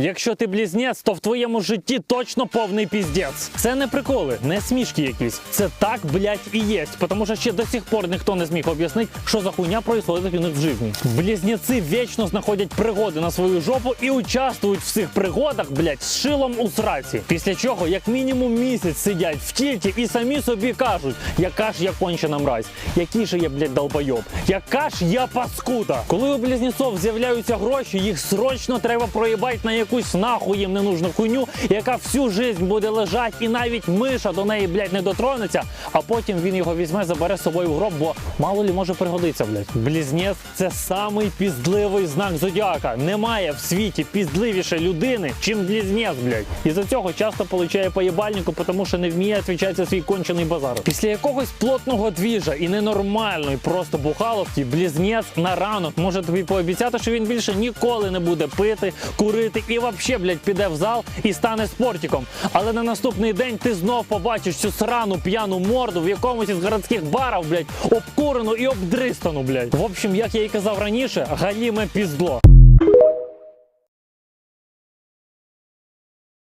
Якщо ти близнець, то в твоєму житті точно повний піздець. Це не приколи, не смішки якісь. Це так, блядь, і є. Тому що ще до сих пор ніхто не зміг об'яснити, що за хуйня происходит у них в житті. Близнеці вічно знаходять пригоди на свою жопу і участвують в цих пригодах, блядь, з шилом у сраці. Після чого, як мінімум, місяць сидять в тільті і самі собі кажуть, яка ж я кончена мразь, який же я, блядь, долбойоб, яка ж я паскуда. Коли у близнецов з'являються гроші, їх срочно треба проїбати на якусь нахуй їм ненужну хуйню, яка всю жизнь буде лежать, і навіть миша до неї, блядь, не дотронеться, а потім він його візьме, забере з собою в гроб, бо мало лі може пригодиться, блядь. Близнець це самий піздливий знак зодіака. Немає в світі піздливіше людини, чим близнець, блядь. І за цього часто получає поєбальнику, тому що не вміє відповідати за свій кончений базар. Після якогось плотного двіжа і ненормальної просто бухаловки, близнець на ранок може тобі пообіцяти, що він більше ніколи не буде пити, курити і вообще, блядь, піде в зал і стане спортиком. Але на наступний день ти знов побачиш цю срану п'яну морду в якомусь із городських барів, блядь, обкурену і обдристану, блядь. В общем, як я і казав раніше, галіме піздло.